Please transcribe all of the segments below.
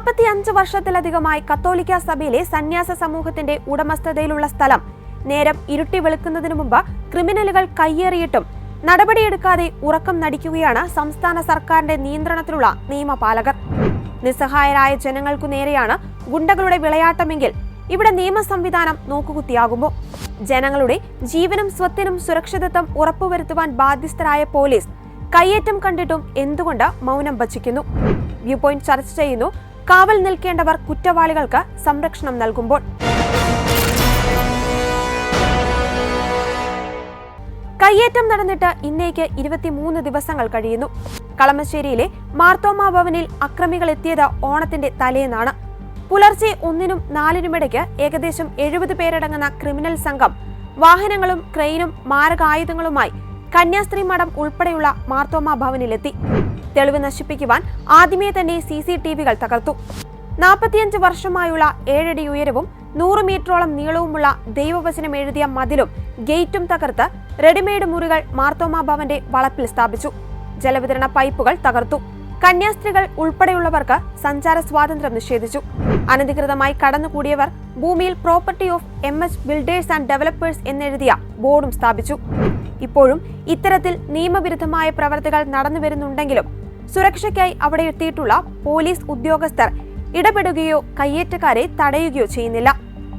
നാൽപ്പത്തി അഞ്ച് വർഷത്തിലധികമായി കത്തോലിക്ക സഭയിലെ സന്യാസ സമൂഹത്തിന്റെ ഉടമസ്ഥതയിലുള്ള സ്ഥലം. നേരം ഇരുട്ടി വെളുക്കുന്നതിനു മുമ്പ് ക്രിമിനലുകൾ കയ്യേറിയിട്ടും നടപടിയെടുക്കാതെ ഉറക്കം നടിക്കുകയാണ് സംസ്ഥാന സർക്കാരിന്റെ നിയന്ത്രണത്തിലുള്ള നിയമപാലകർ. നിസ്സഹായരായ ജനങ്ങൾക്കു നേരെയാണ് ഗുണ്ടകളുടെ വിളയാട്ടമെങ്കിൽ ഇവിടെ നിയമ സംവിധാനം നോക്കുകുത്തിയാകുമോ? ജനങ്ങളുടെ ജീവനും സ്വത്തിനും സുരക്ഷിതത്വം ഉറപ്പുവരുത്തുവാൻ ബാധ്യസ്ഥരായ പോലീസ് കയ്യേറ്റം കണ്ടിട്ടും എന്തുകൊണ്ട് മൗനം ഭജിക്കുന്നു? വ്യൂ പോയിന്റ് ചർച്ച ചെയ്യുന്നു കാവൽ നിൽക്കേണ്ടവർ കുറ്റവാളികൾക്ക് സംരക്ഷണം നൽകുമ്പോൾ. കയ്യേറ്റം നടന്നിട്ട് ഇന്നേക്ക് ഇരുപത്തിമൂന്ന് ദിവസങ്ങൾ കഴിയുന്നു. കളമശ്ശേരിയിലെ മാർത്തോമ ഭവനിൽ അക്രമികൾ എത്തിയത് ഓണത്തിന്റെ തലേന്നാണ്. പുലർച്ചെ ഒന്നിനും നാലിനുമിടയ്ക്ക് ഏകദേശം എഴുപത് പേരടങ്ങുന്ന ക്രിമിനൽ സംഘം വാഹനങ്ങളും ക്രെയിനും മാരകായുധങ്ങളുമായി കന്യാസ്ത്രീ മഠം ഉൾപ്പെടെയുള്ള മാർത്തോമ ഭവനിലെത്തി. തെളിവ് നശിപ്പിക്കുവാൻ ആദ്യമേ തന്നെ സി സി ടി വികൾ തകർത്തു. നാൽപ്പത്തിയഞ്ച് വർഷമായുള്ള ഏഴടി ഉയരവും നൂറ് മീറ്ററോളം നീളവുമുള്ള ദൈവവചനം എഴുതിയ മതിലും ഗേറ്റും തകർത്ത് റെഡിമെയ്ഡ് മുറികൾ മാർത്തോമ ഭവന്റെ വളപ്പിൽ സ്ഥാപിച്ചു. ജലവിതരണ പൈപ്പുകൾ തകർത്തു. കന്യാസ്ത്രീകൾ ഉൾപ്പെടെയുള്ളവർക്ക് സഞ്ചാര സ്വാതന്ത്ര്യം നിഷേധിച്ചു. അനധികൃതമായി കടന്നുകൂടിയവർ ഭൂമിയിൽ property of M H builders and developers എന്നെഴുതിയ ബോർഡും സ്ഥാപിച്ചു. ഇപ്പോഴും ഇത്തരത്തിൽ നിയമവിരുദ്ധമായ പ്രവർത്തികൾ നടന്നുവരുന്നുണ്ടെങ്കിലും സുരക്ഷയ്ക്കായി അവിടെ എത്തിയിട്ടുള്ള പോലീസ് ഉദ്യോഗസ്ഥർ ഇടപെടുകയോ കയ്യേറ്റക്കാരെ തടയുകയോ ചെയ്യുന്നില്ല.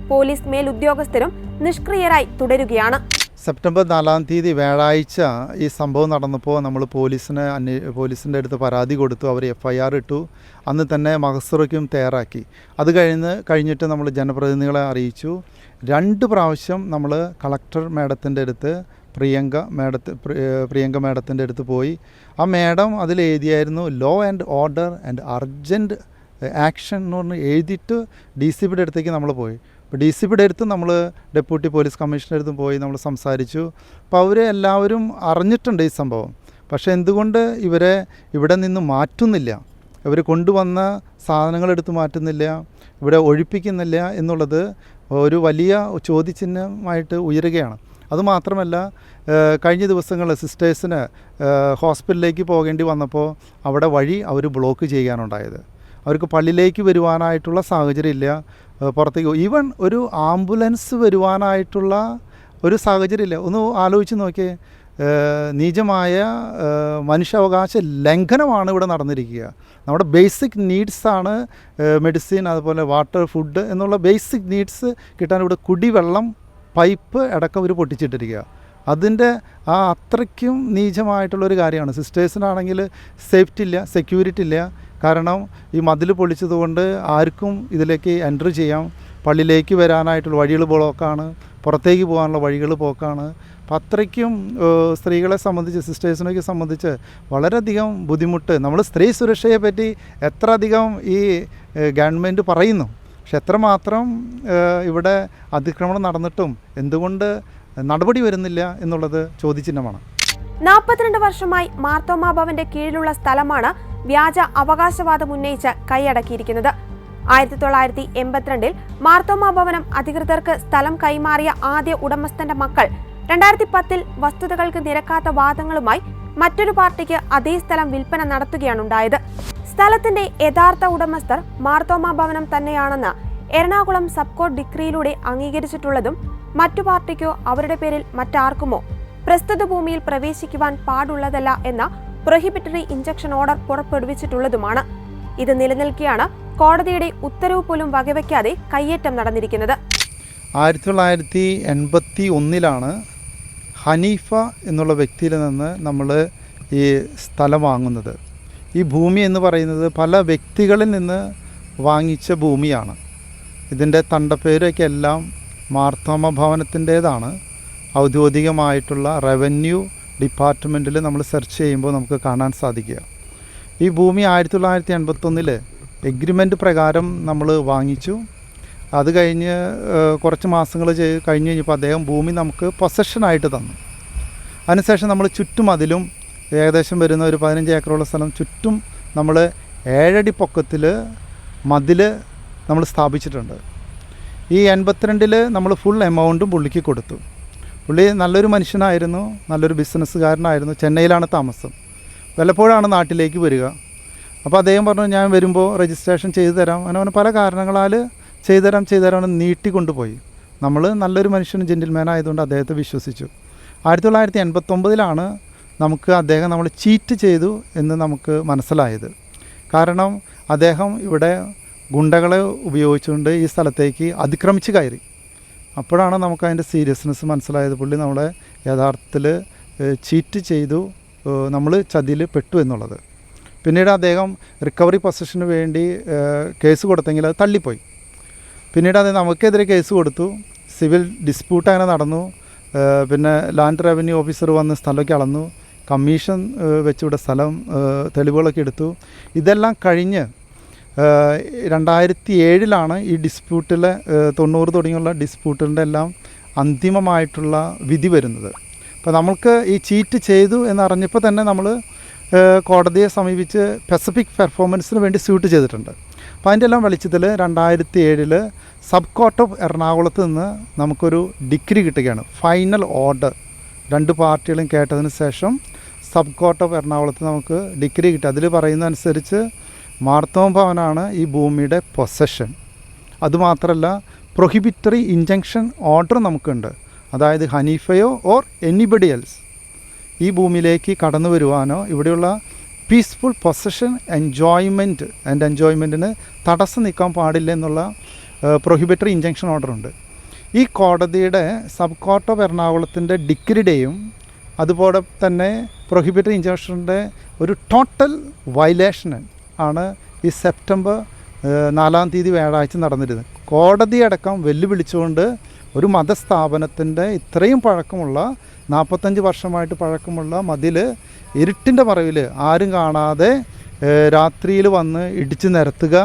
പോലീസ് മേലുദ്യോഗസ്ഥരും നിഷ്ക്രിയരായി തുടരുകയാണ്. സെപ്റ്റംബർ നാലാം തീയതി വ്യാഴാഴ്ച ഈ സംഭവം നടന്നപ്പോൾ നമ്മൾ പോലീസിനെ അന്വേ പോലീസിന്റെ അടുത്ത് പരാതി കൊടുത്തു. അവർ എഫ് ഐ ആർ ഇട്ടു. അന്ന് തന്നെ മഹസറയ്ക്കും തയ്യാറാക്കി. അത് കഴിഞ്ഞ് കഴിഞ്ഞിട്ട് നമ്മൾ ജനപ്രതിനിധികളെ അറിയിച്ചു. രണ്ട് പ്രാവശ്യം നമ്മൾ കളക്ടർ മേഡത്തിന്റെ അടുത്ത് പ്രിയങ്ക മാഡത്ത് പ്രിയങ്ക മേഡത്തിന്റെ അടുത്ത് പോയി. ആ മേഡം അതിൽ എഴുതിയായിരുന്നു law and order and urgent action എന്ന് പറഞ്ഞ് എഴുതിയിട്ട് ഡി സി പിയുടെ അടുത്തേക്ക് നമ്മൾ പോയി. അപ്പോൾ ഡി സി പിയുടെ അടുത്ത് നമ്മൾ ഡെപ്യൂട്ടി പോലീസ് കമ്മീഷണർ അടുത്തും പോയി നമ്മൾ സംസാരിച്ചു. അപ്പോൾ അവർ എല്ലാവരും അറിഞ്ഞിട്ടുണ്ട് ഈ സംഭവം. പക്ഷേ എന്തുകൊണ്ട് ഇവരെ ഇവിടെ നിന്ന് മാറ്റുന്നില്ല? ഇവർ കൊണ്ടുവന്ന സാധനങ്ങൾ എടുത്ത് മാറ്റുന്നില്ല? ഇവിടെ ഒഴിപ്പിക്കുന്നില്ല എന്നുള്ളത് ഒരു വലിയ ചോദ്യചിഹ്നമായിട്ട് ഉയരുകയാണ്. അതുമാത്രമല്ല കഴിഞ്ഞ ദിവസങ്ങളിൽ സിസ്റ്റേഴ്സിന് ഹോസ്പിറ്റലിലേക്ക് പോകേണ്ടി വന്നപ്പോൾ അവിടെ വഴി അവർ ബ്ലോക്ക് ചെയ്യാനുണ്ടായത്. അവർക്ക് പള്ളിയിലേക്ക് വരുവാനായിട്ടുള്ള സാഹചര്യം ഇല്ല. പുറത്തേക്ക് ഈവൻ ഒരു ആംബുലൻസ് വരുവാനായിട്ടുള്ള ഒരു സാഹചര്യമില്ല. ഒന്ന് ആലോചിച്ച് നോക്കിയേ. നീചമായ മനുഷ്യാവകാശ ലംഘനമാണ് ഇവിടെ നടന്നിരിക്കുക. നമ്മുടെ ബേസിക് നീഡ്സാണ് മെഡിസിൻ അതുപോലെ വാട്ടർ ഫുഡ് എന്നുള്ള ബേസിക് നീഡ്സ് കിട്ടാൻ ഇവിടെ കുടിവെള്ളം പൈപ്പ് അടക്കം ഒരു പൊട്ടിച്ചിട്ടിരിക്കുക. അതിന്റെ ആ അത്രയ്ക്കും നീചമായിട്ടുള്ളൊരു കാര്യമാണ്. സിസ്റ്റേഴ്സിനാണെങ്കിൽ സേഫ്റ്റി ഇല്ല സെക്യൂരിറ്റി ഇല്ല കാരണം ഈ മതിൽ പൊളിച്ചതുകൊണ്ട് ആർക്കും ഇതിലേക്ക് എന്റർ ചെയ്യാം. പള്ളിയിലേക്ക് വരാനായിട്ടുള്ള വഴികൾ ബ്ലോക്കാണ് പുറത്തേക്ക് പോകാനുള്ള വഴികൾ പോക്കാണ് അത്രയ്ക്കും സ്ത്രീകളെ സംബന്ധിച്ച് സിസ്റ്റേഴ്സിനൊക്കെ സംബന്ധിച്ച് വളരെയധികം ബുദ്ധിമുട്ട്. നമ്മൾ സ്ത്രീ സുരക്ഷയെ പറ്റി എത്ര അധികം ഈ ഗവൺമെന്റ് പറയുന്നു. പക്ഷെ എത്രമാത്രം ഇവിടെ അതിക്രമണം നടന്നിട്ടും എന്തുകൊണ്ട് നടപടി വരുന്നില്ല എന്നുള്ളത് ചോദ്യചിഹ്നമാണ്. നാൽപ്പത്തിരണ്ട് വർഷമായി മാർത്തോമാ ഭവന്റെ കീഴിലുള്ള സ്ഥലമാണ് വ്യാജ അവകാശവാദം ഉന്നയിച്ച് കൈയടക്കിയിരിക്കുന്നത്. ആയിരത്തി തൊള്ളായിരത്തി എൺപത്തിരണ്ടിൽ മാർത്തോമ ഭവനം അധികൃതർക്ക് സ്ഥലം കൈമാറിയ ആദ്യ ഉടമസ്ഥന്റെ മക്കൾ രണ്ടായിരത്തി പത്തിൽ വസ്തുതകൾക്ക് നിരക്കാത്ത വാദങ്ങളുമായി മറ്റൊരു പാർട്ടിക്ക് അതേ സ്ഥലം വിൽപ്പന നടത്തുകയാണുണ്ടായത് സ്ഥലത്തിന്റെ യഥാർത്ഥ ഉടമസ്ഥർ മാർത്തോമ ഭവനം തന്നെയാണെന്ന് എറണാകുളം സബ് കോഡ് ഡിഗ്രിയിലൂടെ അംഗീകരിച്ചിട്ടുള്ളതും മറ്റു പാർട്ടിക്കോ അവരുടെ പേരിൽ മറ്റാർക്കുമോ പ്രസ്തുത ഭൂമിയിൽ പ്രവേശിക്കുവാൻ പാടുള്ളതല്ല എന്ന പ്രൊഹിബിറ്ററി ഇഞ്ചക്ഷൻ ഓർഡർ പുറപ്പെടുവിച്ചിട്ടുള്ളതുമാണ്. ഇത് നിലനിൽക്കെയാണ് കോടതിയുടെ ഉത്തരവ് പോലും വകവയ്ക്കാതെ കയ്യേറ്റം നടന്നിരിക്കുന്നത്. ആയിരത്തി തൊള്ളായിരത്തി എൺപത്തി ഒന്നിലാണ് ഹനീഫ എന്നുള്ള വ്യക്തിയിൽ നിന്ന് നമ്മൾ ഈ സ്ഥലം വാങ്ങുന്നത്. ഈ ഭൂമി എന്ന് പറയുന്നത് പല വ്യക്തികളിൽ നിന്ന് വാങ്ങിച്ച ഭൂമിയാണ്. ഇതിന്റെ തണ്ടപ്പേരൊക്കെ എല്ലാം മാർത്തോമ ഭവനത്തിന്റേതാണ്. ഔദ്യോഗികമായിട്ടുള്ള റവന്യൂ ഡിപ്പാർട്ട്മെന്റിൽ നമ്മൾ സെർച്ച് ചെയ്യുമ്പോൾ നമുക്ക് കാണാൻ സാധിക്കുക. ഈ ഭൂമി ആയിരത്തി തൊള്ളായിരത്തി എൺപത്തൊന്നിൽ എഗ്രിമെന്റ് പ്രകാരം നമ്മൾ വാങ്ങിച്ചു. അത് കഴിഞ്ഞ് കുറച്ച് മാസങ്ങൾ കഴിഞ്ഞ് കഴിഞ്ഞപ്പോൾ അദ്ദേഹം ഭൂമി നമുക്ക് പൊസഷനായിട്ട് തന്നു. അതിനുശേഷം നമ്മൾ ചുറ്റും അതിലും ഏകദേശം വരുന്ന ഒരു പതിനഞ്ച് ഏക്കറുള്ള സ്ഥലം ചുറ്റും നമ്മൾ ഏഴടി പൊക്കത്തിൽ മതിൽ നമ്മൾ സ്ഥാപിച്ചിട്ടുണ്ട്. ഈ എൺപത്തിരണ്ടിൽ നമ്മൾ ഫുൾ എമൗണ്ടും പുള്ളിക്ക് കൊടുത്തു. പുള്ളി നല്ലൊരു മനുഷ്യനായിരുന്നു നല്ലൊരു ബിസിനസ്സുകാരനായിരുന്നു ചെന്നൈയിലാണ് താമസം. വല്ലപ്പോഴാണ് നാട്ടിലേക്ക് വരിക. അപ്പോൾ അദ്ദേഹം പറഞ്ഞു ഞാൻ വരുമ്പോൾ രജിസ്ട്രേഷൻ ചെയ്തു തരാം. അങ്ങനെ അവന് പല കാരണങ്ങളാൽ ചെയ്തു തരാം ചെയ്തു തരാം എന്ന് നീട്ടിക്കൊണ്ടുപോയി നമ്മൾ നല്ലൊരു മനുഷ്യനും ജെന്റിൽമാൻ ആയതുകൊണ്ട് അദ്ദേഹത്തെ വിശ്വസിച്ചു. ആയിരത്തി തൊള്ളായിരത്തി എൺപത്തൊമ്പതിലാണ് നമുക്ക് അദ്ദേഹം നമ്മൾ ചീറ്റ് ചെയ്തു എന്ന് നമുക്ക് മനസ്സിലായത്. കാരണം അദ്ദേഹം ഇവിടെ ഗുണ്ടകളെ ഉപയോഗിച്ചുകൊണ്ട് ഈ സ്ഥലത്തേക്ക് അതിക്രമിച്ച് കയറി. അപ്പോഴാണ് നമുക്ക് അതിന്റെ സീരിയസ്നെസ് മനസ്സിലായത്. പുള്ളി നമ്മളെ യഥാർത്ഥത്തിൽ ചീറ്റ് ചെയ്തു നമ്മൾ ചതിയിൽ പെട്ടു എന്നുള്ളത്. പിന്നീട് അദ്ദേഹം റിക്കവറി പൊസിഷന് വേണ്ടി കേസ് കൊടുത്തെങ്കിൽ അത് തള്ളിപ്പോയി. പിന്നീട് അത് നമുക്കെതിരെ കേസ് കൊടുത്തു. സിവിൽ ഡിസ്പ്യൂട്ട് അങ്ങനെ നടന്നു. പിന്നെ ലാൻഡ് റവന്യൂ ഓഫീസർ വന്ന് സ്ഥലമൊക്കെ അളന്നു. കമ്മീഷൻ വെച്ചിവിടെ സ്ഥലം തെളിവുകളൊക്കെ എടുത്തു. ഇതെല്ലാം കഴിഞ്ഞ് രണ്ടായിരത്തി ഏഴിലാണ് ഈ ഡിസ്പ്യൂട്ടിലെ തൊണ്ണൂറ് തുടങ്ങിയുള്ള ഡിസ്പ്യൂട്ടിന്റെ എല്ലാം അന്തിമമായിട്ടുള്ള വിധി വരുന്നത്. അപ്പോൾ നമ്മൾക്ക് ഈ ചീറ്റ് ചെയ്തു എന്നറിഞ്ഞപ്പോൾ തന്നെ നമ്മൾ കോടതിയെ സമീപിച്ച് പെസഫിക് പെർഫോമൻസിന് വേണ്ടി സ്യൂട്ട് ചെയ്തിട്ടുണ്ട്. അപ്പോൾ അതിന്റെ എല്ലാം വെളിച്ചത്തിൽ രണ്ടായിരത്തി ഏഴിൽ സബ് കോർട്ട് ഓഫ് എറണാകുളത്ത് നിന്ന് നമുക്കൊരു ഡിഗ്രി കിട്ടുകയാണ്. ഫൈനൽ ഓർഡർ രണ്ട് പാർട്ടികളും കേട്ടതിന് ശേഷം സബ് കോർട്ട് ഓഫ് എറണാകുളത്ത് നമുക്ക് ഡിഗ്രി കിട്ടി. അതിൽ പറയുന്ന അനുസരിച്ച് മാർത്തോമ ഭവനാണ് ഈ ഭൂമിയുടെ പൊസഷൻ അതുമാത്രമല്ല പ്രൊഹിബിറ്ററി ഇഞ്ചങ്ഷൻ ഓർഡർ നമുക്കുണ്ട്. അതായത് ഹനീഫയോ ഓർ എനിബഡി എൽസ് ഈ ഭൂമിയിലേക്ക് കടന്നു വരുവാനോ ഇവിടെയുള്ള പീസ്ഫുൾ പൊസഷൻ എൻജോയ്മെന്റ് ആൻഡ് എൻജോയ്മെന്റിന് തടസ്സം നിൽക്കാൻ പാടില്ല എന്നുള്ള പ്രൊഹിബിറ്ററി ഇഞ്ചങ്ഷൻ ഓർഡർ ഉണ്ട്. ഈ കോടതിയുടെ സബ് കോർട്ട് ഓഫ് എറണാകുളത്തിന്റെ ഡിഗ്രിയുടെയും അതുപോലെ തന്നെ പ്രൊഹിബിറ്ററി ഇഞ്ചക്ഷന്റെ ഒരു ടോട്ടൽ വയലേഷൻ ആണ് ഈ സെപ്റ്റംബർ നാലാം തീയതി വ്യാഴാഴ്ച നടന്നിരുന്നത്. കോടതിയടക്കം വെല്ലുവിളിച്ചുകൊണ്ട് ഒരു മതസ്ഥാപനത്തിന്റെ ഇത്രയും പഴക്കമുള്ള നാൽപ്പത്തഞ്ച് വർഷമായിട്ട് പഴക്കമുള്ള മതിൽ ഇരുട്ടിന്റെ മറവിൽ ആരും കാണാതെ രാത്രിയിൽ വന്ന് ഇടിച്ചു നിരത്തുക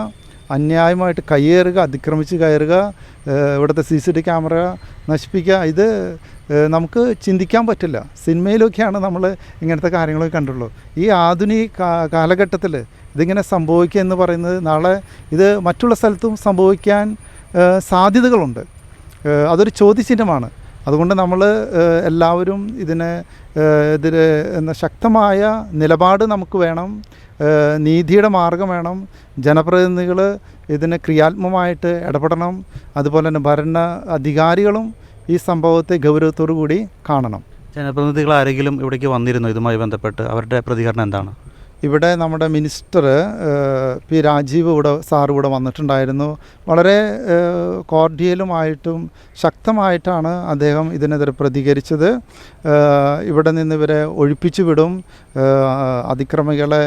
അന്യായമായിട്ട് കയ്യേറുക അതിക്രമിച്ച് കയറുക ഇവിടുത്തെ സി സി ടി ക്യാമറ നശിപ്പിക്കുക ഇത് നമുക്ക് ചിന്തിക്കാൻ പറ്റില്ല. സിനിമയിലൊക്കെയാണ് നമ്മൾ ഇങ്ങനത്തെ കാര്യങ്ങളൊക്കെ കണ്ടുള്ളൂ ഈ ആധുനിക കാലഘട്ടത്തിൽ ഇതിങ്ങനെ സംഭവിക്കുക എന്ന് പറയുന്നത് നാളെ ഇത് മറ്റുള്ള സ്ഥലത്തും സംഭവിക്കാൻ സാധ്യതകളുണ്ട്. അതൊരു ചോദ്യചിഹ്നമാണ്. അതുകൊണ്ട് നമ്മൾ എല്ലാവരും ഇതിനെ എന്താ ശക്തമായ നിലപാട് നമുക്ക് വേണം നീതിയുടെ മാർഗം വേണം. ജനപ്രതിനിധികൾ ഇതിന് ക്രിയാത്മകമായിട്ട് ഇടപെടണം. അതുപോലെ തന്നെ ഭരണ അധികാരികളും ഈ സംഭവത്തെ ഗൗരവത്തോടു കൂടി കാണണം. ജനപ്രതിനിധികൾ ആരെങ്കിലും ഇവിടേക്ക് വന്നിരുന്നു? ഇതുമായി ബന്ധപ്പെട്ട് അവരുടെ പ്രതികരണം എന്താണ്? ഇവിടെ നമ്മുടെ മിനിസ്റ്റർ പി രാജീവ് ഇവിടെ സാർ ഇവിടെ വന്നിട്ടുണ്ടായിരുന്നു. വളരെ കോർഡിയലുമായിട്ടും ശക്തമായിട്ടാണ് അദ്ദേഹം ഇതിനെതിരെ പ്രതികരിച്ചത്. ഇവിടെ നിന്ന് ഇവരെ ഒഴിപ്പിച്ചു വിടും. അതിക്രമികളെ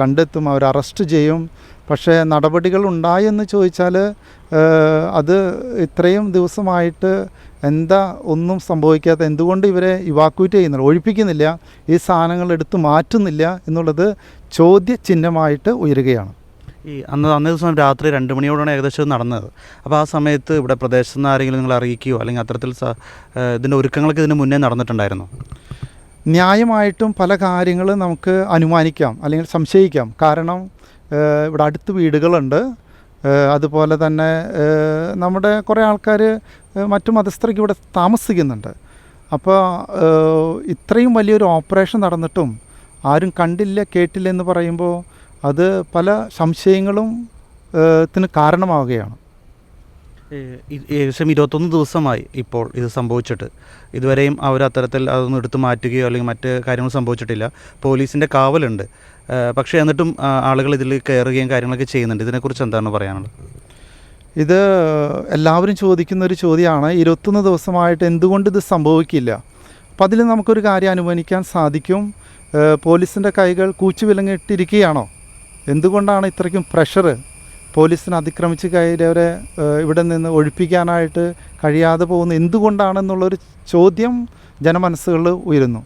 കണ്ടെത്തും അവർ അറസ്റ്റ് ചെയ്യും. പക്ഷേ നടപടികൾ ഉണ്ടായെന്ന് ചോദിച്ചാൽ അത് ഇത്രയും ദിവസമായിട്ട് എന്താ ഒന്നും സംഭവിക്കാത്ത എന്തുകൊണ്ട് ഇവരെ ഇവാക്വേറ്റ് ചെയ്യുന്നില്ല ഒഴിപ്പിക്കുന്നില്ല ഈ സാധനങ്ങൾ എടുത്ത് മാറ്റുന്നില്ല എന്നുള്ളത് ചോദ്യചിഹ്നമായിട്ട് ഉയരുകയാണ്. ഈ അന്ന് അന്നേ ദിവസം രാത്രി രണ്ട് മണിയോടാണ് ഏകദേശം നടന്നത്. അപ്പോൾ ആ സമയത്ത് ഇവിടെ പ്രദേശത്ത് നിന്ന് ആരെങ്കിലും നിങ്ങൾ അറിയിക്കുകയോ അല്ലെങ്കിൽ അത്തരത്തിൽ ഇതിന്റെ ഒരുക്കങ്ങളൊക്കെ ഇതിന് മുന്നേ നടന്നിട്ടുണ്ടായിരുന്നു? ന്യായമായിട്ടും പല കാര്യങ്ങളും നമുക്ക് അനുമാനിക്കാം അല്ലെങ്കിൽ സംശയിക്കാം. കാരണം ഇവിടെ അടുത്ത് വീടുകളുണ്ട്. അതുപോലെ തന്നെ നമ്മുടെ കുറേ ആൾക്കാർ മറ്റു മതസ്ഥർക്ക് ഇവിടെ താമസിക്കുന്നുണ്ട്. അപ്പോൾ ഇത്രയും വലിയൊരു ഓപ്പറേഷൻ നടന്നിട്ടും ആരും കണ്ടില്ല കേട്ടില്ല എന്ന് പറയുമ്പോൾ അത് പല സംശയങ്ങളും ത്തിന് കാരണമാവുകയാണ്. ഏകദേശം ഇരുപത്തൊന്ന് ദിവസമായി ഇപ്പോൾ ഇത് സംഭവിച്ചിട്ട്. ഇതുവരെയും അവർ അത്തരത്തിൽ അതൊന്നും എടുത്തു മാറ്റുകയോ അല്ലെങ്കിൽ മറ്റ് കാര്യങ്ങൾ സംഭവിച്ചിട്ടില്ല. പോലീസിന്റെ കാവലുണ്ട്. പക്ഷേ എന്നിട്ടും ആളുകൾ ഇതിൽ കയറുകയും കാര്യങ്ങളൊക്കെ ചെയ്യുന്നുണ്ട്. ഇതിനെക്കുറിച്ച് എന്താണ് പറയാനുള്ളത്? ഇത് എല്ലാവരും ചോദിക്കുന്ന ഒരു ചോദ്യമാണ്. ഇരുപത്തൊന്ന് ദിവസമായിട്ട് എന്തുകൊണ്ട് ഇത് സംഭവിക്കില്ല? അപ്പം അതിൽ നമുക്കൊരു കാര്യം അനുമാനിക്കാൻ സാധിക്കും. പോലീസിന്റെ കൈകൾ കൂച്ചു വിലങ്ങിട്ടിരിക്കുകയാണോ? എന്തുകൊണ്ടാണ് ഇത്രയ്ക്കും പ്രഷർ പോലീസിനെ അതിക്രമിച്ച് കയറിയവരെ ഇവിടെ നിന്ന് ഒഴിപ്പിക്കാനായിട്ട് കഴിയാതെ പോകുന്ന എന്തുകൊണ്ടാണെന്നുള്ളൊരു ചോദ്യം ജനമനസ്സുകളിൽ ഉയരുന്നു.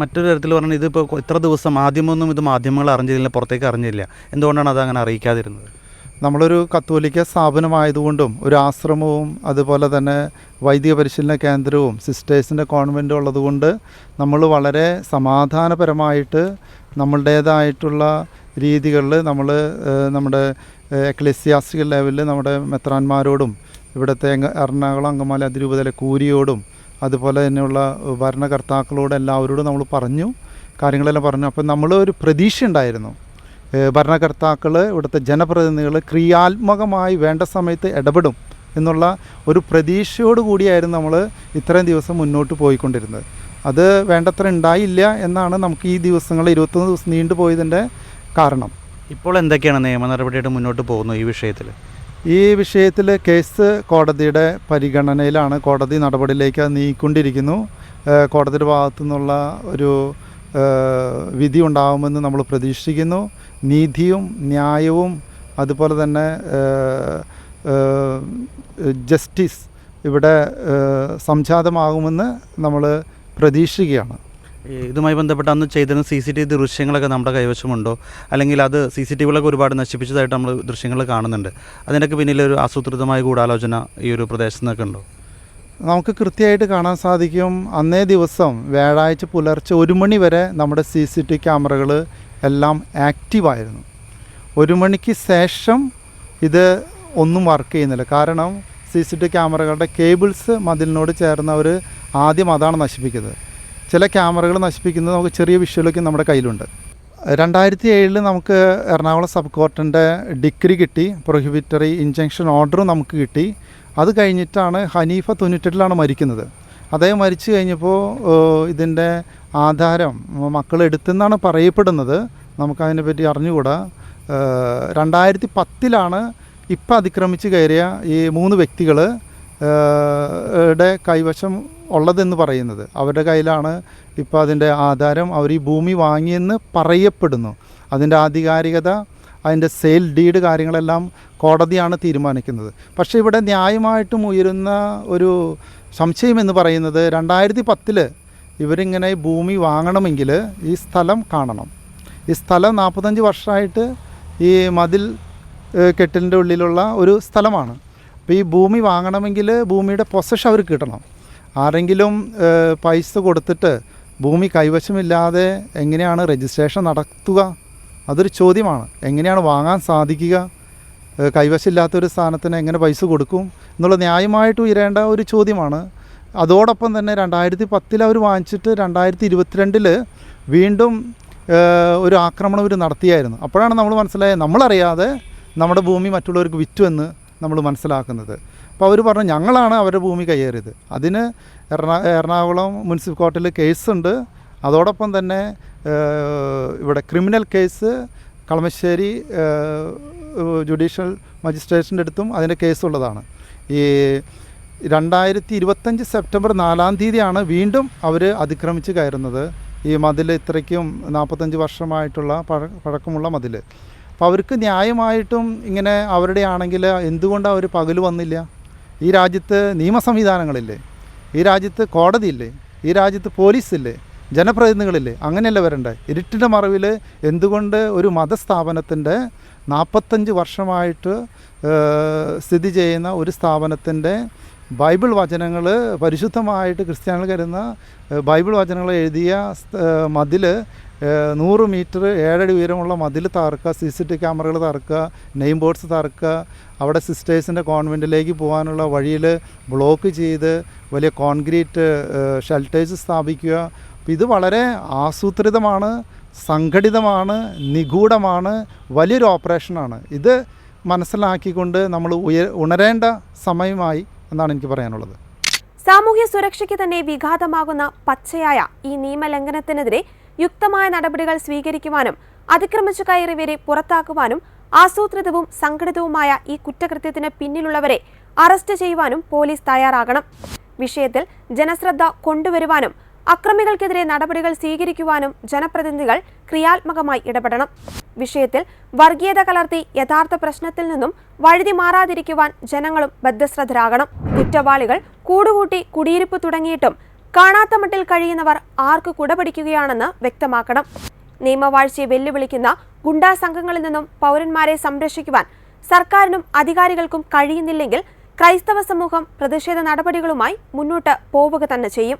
മറ്റൊരു തരത്തിൽ പറഞ്ഞാൽ ഇതിപ്പോൾ ഇത്ര ദിവസം ആദ്യമൊന്നും ഇത് മാധ്യമങ്ങൾ അറിഞ്ഞില്ല പുറത്തേക്ക് അറിഞ്ഞില്ല. എന്തുകൊണ്ടാണ് അത് അങ്ങനെ അറിയിക്കാതിരുന്നത്? നമ്മളൊരു കത്തോലിക്ക സ്ഥാപനമായതുകൊണ്ടും ഒരു ആശ്രമവും അതുപോലെ തന്നെ വൈദിക പരിശീലന കേന്ദ്രവും സിസ്റ്റേഴ്സിന്റെ കോൺവെന്റും ഉള്ളതുകൊണ്ട് നമ്മൾ വളരെ സമാധാനപരമായിട്ട് നമ്മളുടേതായിട്ടുള്ള രീതികളിൽ നമ്മൾ നമ്മുടെ എക്ലസിയാസ്റ്റിക്കൽ ലെവലിൽ നമ്മുടെ മെത്രാന്മാരോടും ഇവിടുത്തെ എറണാകുളം അങ്കമാലി അതിരൂപതയിലെ കൂരിയോടും അതുപോലെ തന്നെയുള്ള ഭരണകർത്താക്കളോട് എല്ലാവരോടും നമ്മൾ പറഞ്ഞു കാര്യങ്ങളെല്ലാം പറഞ്ഞു. അപ്പം നമ്മൾ ഒരു പ്രതീക്ഷ ഉണ്ടായിരുന്നു ഭരണകർത്താക്കൾ ഇവിടുത്തെ ജനപ്രതിനിധികൾ ക്രിയാത്മകമായി വേണ്ട സമയത്ത് ഇടപെടും എന്നുള്ള ഒരു പ്രതീക്ഷയോട് കൂടിയായിരുന്നു നമ്മൾ ഇത്രയും ദിവസം മുന്നോട്ട് പോയിക്കൊണ്ടിരുന്നത്. അത് വേണ്ടത്ര ഉണ്ടായില്ല എന്നാണ് നമുക്ക് ഈ ദിവസങ്ങൾ ഇരുപത്തൊന്ന് ദിവസം നീണ്ടുപോയതിന്റെ കാരണം. ഇപ്പോൾ എന്തൊക്കെയാണ് നിയമ നടപടിയായിട്ട് മുന്നോട്ട് പോകുന്നത് ഈ വിഷയത്തിൽ ഈ വിഷയത്തിൽ കേസ് കോടതിയുടെ പരിഗണനയിലാണ് കോടതി നടപടിയിലേക്ക് അത് നീങ്ങിക്കൊണ്ടിരിക്കുന്നു കോടതിയുടെ ഭാഗത്തു നിന്നുള്ള ഒരു വിധി ഉണ്ടാകുമെന്ന് നമ്മൾ പ്രതീക്ഷിക്കുന്നു. നീതിയും ന്യായവും അതുപോലെ തന്നെ ജസ്റ്റിസ് ഇവിടെ സംജാതമാകുമെന്ന് നമ്മൾ പ്രതീക്ഷിക്കുകയാണ്. ഇതുമായി ബന്ധപ്പെട്ട് അന്ന് ചെയ്തിരുന്ന സി സി ടി വി ദൃശ്യങ്ങളൊക്കെ നമ്മുടെ കൈവശമുണ്ടോ? അല്ലെങ്കിൽ അത് സി സി ടി വികളൊക്കെ ഒരുപാട് നശിപ്പിച്ചതായിട്ട് നമ്മൾ ദൃശ്യങ്ങൾ കാണുന്നുണ്ട്. അതിനൊക്കെ പിന്നിൽ ഒരു ആസൂത്രിതമായ ഗൂഢാലോചന ഈ ഒരു പ്രദേശത്തു നിന്നൊക്കെ ഉണ്ടോ? നമുക്ക് കൃത്യമായിട്ട് കാണാൻ സാധിക്കും അന്നേ ദിവസം വ്യാഴാഴ്ച പുലർച്ചെ ഒരു മണി വരെ നമ്മുടെ സി സി ടി ക്യാമറകൾ എല്ലാം ആക്റ്റീവായിരുന്നു. ഒരു മണിക്ക് ശേഷം ഇത് ഒന്നും വർക്ക് ചെയ്യുന്നില്ല. കാരണം സി സി ടി ക്യാമറകളുടെ കേബിൾസ് മതിലിനോട് ചേർന്നവർ ആദ്യം അതാണ് നശിപ്പിക്കുന്നത്. ചില ക്യാമറകൾ നശിപ്പിക്കുന്നത് നമുക്ക് ചെറിയ വിഷ്വലൊക്കെ നമ്മുടെ കയ്യിലുണ്ട്. രണ്ടായിരത്തി ഏഴിൽ നമുക്ക് എറണാകുളം സബ് കോർട്ടിന്റെ ഡിഗ്രി കിട്ടി പ്രൊഹിബിറ്ററി ഇഞ്ചക്ഷൻ ഓർഡറും നമുക്ക് കിട്ടി. അത് കഴിഞ്ഞിട്ടാണ് ഹനീഫ തൊണ്ണൂറ്റെട്ടിലാണ് മരിക്കുന്നത്. അദ്ദേഹം മരിച്ചു കഴിഞ്ഞപ്പോൾ ഇതിന്റെ ആധാരം മക്കൾ എടുത്തെന്നാണ് പറയപ്പെടുന്നത്. നമുക്കതിനെ പറ്റി അറിഞ്ഞുകൂടാ. രണ്ടായിരത്തി പത്തിലാണ് ഇപ്പം അതിക്രമിച്ച് കയറിയ ഈ മൂന്ന് വ്യക്തികൾ കൈവശം ഉള്ളതെന്ന് പറയുന്നത്. അവരുടെ കയ്യിലാണ് ഇപ്പോൾ അതിന്റെ ആധാരം അവർ ഈ ഭൂമി വാങ്ങിയെന്ന് പറയപ്പെടുന്നു. അതിന്റെ ആധികാരികത അതിന്റെ സെയിൽ ഡീഡ് കാര്യങ്ങളെല്ലാം കോടതിയാണ് തീരുമാനിക്കുന്നത്. പക്ഷേ ഇവിടെ ന്യായമായിട്ടും ഉയരുന്ന ഒരു സംശയം എന്ന് പറയുന്നത് രണ്ടായിരത്തി പത്തിൽ ഇവരിങ്ങനെ ഈ ഭൂമി വാങ്ങണമെങ്കിൽ ഈ സ്ഥലം കാണണം. ഈ സ്ഥലം നാൽപ്പത്തഞ്ച് വർഷമായിട്ട് ഈ മതിൽ കെട്ടിലിന്റെ ഉള്ളിലുള്ള ഒരു സ്ഥലമാണ്. അപ്പോൾ ഈ ഭൂമി വാങ്ങണമെങ്കിൽ ഭൂമിയുടെ പൊസഷൻ അവർക്ക് കിട്ടണം. ആരെങ്കിലും പൈസ കൊടുത്തിട്ട് ഭൂമി കൈവശമില്ലാതെ എങ്ങനെയാണ് രജിസ്ട്രേഷൻ നടത്തുക? അതൊരു ചോദ്യമാണ്. എങ്ങനെയാണ് വാങ്ങാൻ സാധിക്കുക? കൈവശമില്ലാത്തൊരു സ്ഥാനത്തിന് എങ്ങനെ പൈസ കൊടുക്കും? എന്നുള്ള ന്യായമായിട്ട് ഉയരേണ്ട ഒരു ചോദ്യമാണ്. അതോടൊപ്പം തന്നെ രണ്ടായിരത്തി പത്തിൽ അവർ വാങ്ങിച്ചിട്ട് രണ്ടായിരത്തി ഇരുപത്തിരണ്ടിൽ വീണ്ടും ഒരു ആക്രമണം ഇവർ നടത്തിയായിരുന്നു. അപ്പോഴാണ് നമ്മൾ മനസ്സിലായത് നമ്മളറിയാതെ നമ്മുടെ ഭൂമി മറ്റുള്ളവർക്ക് വിറ്റു എന്ന് നമ്മൾ മനസ്സിലാക്കുന്നത്. അപ്പോൾ അവർ പറഞ്ഞു ഞങ്ങളാണ് അവരുടെ ഭൂമി കയ്യേറിയത്. അതിന് എറണാ എറണാകുളം മുനിസിപ്പൽ കോർട്ടിൽ കേസുണ്ട്. അതോടൊപ്പം തന്നെ ഇവിടെ ക്രിമിനൽ കേസ് കളമശ്ശേരി ജുഡീഷ്യൽ മജിസ്ട്രേറ്റിന്റെ അടുത്തും അതിന്റെ കേസുള്ളതാണ്. ഈ രണ്ടായിരത്തി ഇരുപത്തഞ്ച് സെപ്റ്റംബർ നാലാം തീയതിയാണ് വീണ്ടും അവർ അതിക്രമിച്ച് കയറുന്നത്. ഈ മതിൽ ഇത്രയ്ക്കും നാൽപ്പത്തഞ്ച് വർഷമായിട്ടുള്ള പഴ പഴക്കമുള്ള മതിൽ അപ്പോൾ അവർക്ക് ന്യായമായിട്ടും ഇങ്ങനെ അവരുടെ ആണെങ്കിൽ എന്തുകൊണ്ട് അവർ പകൽ വന്നില്ല? ഈ രാജ്യത്ത് നിയമ സംവിധാനങ്ങളില്ലേ ഈ രാജ്യത്ത് കോടതിയില്ലേ? ഈ രാജ്യത്ത് പോലീസില്ലേ? ജനപ്രതിനിധികളില്ലേ? അങ്ങനെയല്ല വരണ്ടേ? ഇരുട്ടിന്റെ മറവിൽ എന്തുകൊണ്ട് ഒരു മതസ്ഥാപനത്തിന്റെ നാൽപ്പത്തഞ്ച് വർഷമായിട്ട് സ്ഥിതി ചെയ്യുന്ന ഒരു സ്ഥാപനത്തിന്റെ ബൈബിൾ വചനങ്ങൾ പരിശുദ്ധമായിട്ട് ക്രിസ്ത്യാനികൾ കരുതുന്ന ബൈബിൾ വചനങ്ങൾ എഴുതിയ മതിൽ നൂറ് മീറ്റർ ഏഴടി ഉയരമുള്ള മതിൽ തകർക്കുക സി സി ടി ക്യാമറകൾ തകർക്കുക നെയിം ബോർഡ്സ് തകർക്കുക അവിടെ സിസ്റ്റേഴ്സിന്റെ കോൺവെന്റിലേക്ക് പോകാനുള്ള വഴിയിൽ ബ്ലോക്ക് ചെയ്ത് വലിയ കോൺക്രീറ്റ് ഷെൽട്ടേഴ്സ് സ്ഥാപിക്കുക. അപ്പോൾ ഇത് വളരെ ആസൂത്രിതമാണ് സംഘടിതമാണ് നിഗൂഢമാണ് വലിയൊരു ഓപ്പറേഷനാണ്. ഇത് മനസ്സിലാക്കിക്കൊണ്ട് നമ്മൾ ഉയ ഉണരേണ്ട സമയമായി എന്നാണ് എനിക്ക് പറയാനുള്ളത്. സാമൂഹ്യ സുരക്ഷയ്ക്ക് തന്നെ വിഘാതമാകുന്ന പച്ചയായ ഈ നിയമലംഘനത്തിനെതിരെ യുക്തമായ നടപടികൾ സ്വീകരിക്കുവാനും അതിക്രമിച്ചു കയറിയവരെ പുറത്താക്കുവാനും ആസൂത്രിതവും സംഘടിതവുമായ ഈ കുറ്റകൃത്യത്തിന് പിന്നിലുള്ളവരെ അറസ്റ്റ് ചെയ്യുവാനും പോലീസ് തയ്യാറാകണം. വിഷയത്തിൽ ജനശ്രദ്ധ കൊണ്ടുവരുവാനും അക്രമികൾക്കെതിരെ നടപടികൾ സ്വീകരിക്കുവാനും ജനപ്രതിനിധികൾ ക്രിയാത്മകമായി ഇടപെടണം. വിഷയത്തിൽ വർഗീയത കലർത്തി യഥാർത്ഥ പ്രശ്നത്തിൽ നിന്നും വഴുതി മാറാതിരിക്കുവാൻ ജനങ്ങളും ബദ്ധശ്രദ്ധരാകണം. കുറ്റവാളികൾ കൂടുകൂട്ടി കുടിയിരിപ്പ് തുടങ്ങിയിട്ടും കാണാത്ത മട്ടിൽ കഴിയുന്നവർ ആർക്ക് കുടപിടിക്കുകയാണെന്ന് വ്യക്തമാക്കണം. നിയമവാഴ്ചയെ വെല്ലുവിളിക്കുന്ന ഗുണ്ടാ സംഘങ്ങളിൽ നിന്നും പൗരന്മാരെ സംരക്ഷിക്കുവാൻ സർക്കാരിനും അധികാരികൾക്കും കഴിയുന്നില്ലെങ്കിൽ ക്രൈസ്തവ സമൂഹം പ്രതിഷേധ നടപടികളുമായി മുന്നോട്ട് പോവുക തന്നെ ചെയ്യും.